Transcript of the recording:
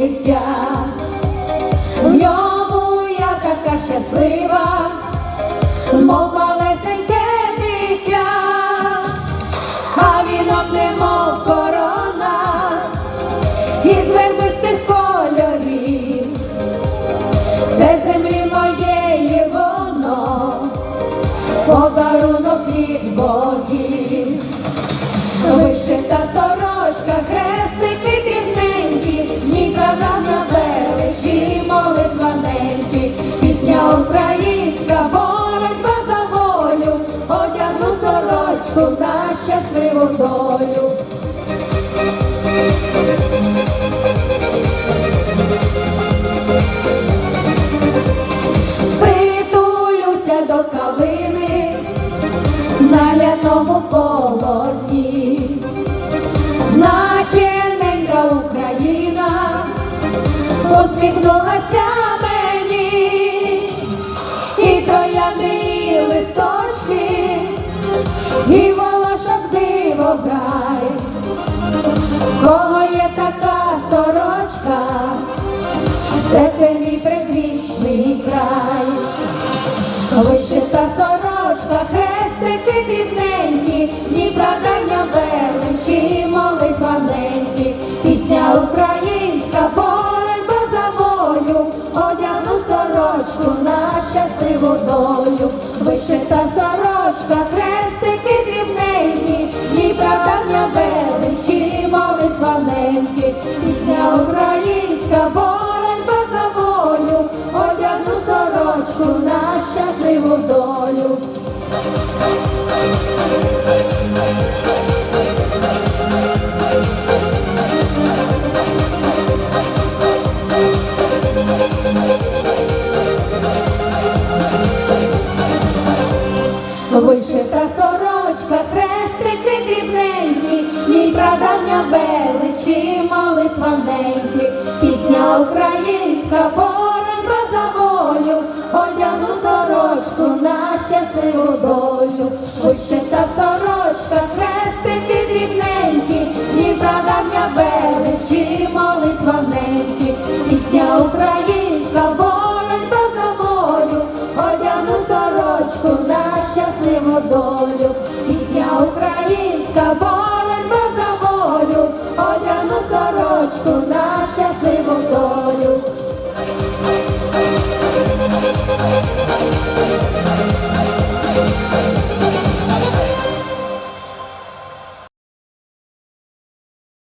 вишиття. В ньому я така щаслива, мов малесеньке дитя, а вінок немов корона, із вербистих кольорів. Це землі моєї воно, подарунок від богів. Щасливу долю. Притулюся до калини на ляному полотні, наче ненька Україна посміхнулася мені, і троянди, і листочки, і кого є така сорочка, все це мій предвічний край. Вишита сорочка, хрестики дрібненькі, Дніпра давня величі, молитваненькі, пісня українська, боротьба за волю, одягну сорочку на щасливу долю. Вишита сорочка, хрестики дрібненькі, їй прадавня величі, молитваненькі, пісня українська, боротьба за волю, одягну щасливу долю. Вишита сорочка, хрестики дрібненькі, і прадавня молитваненькі,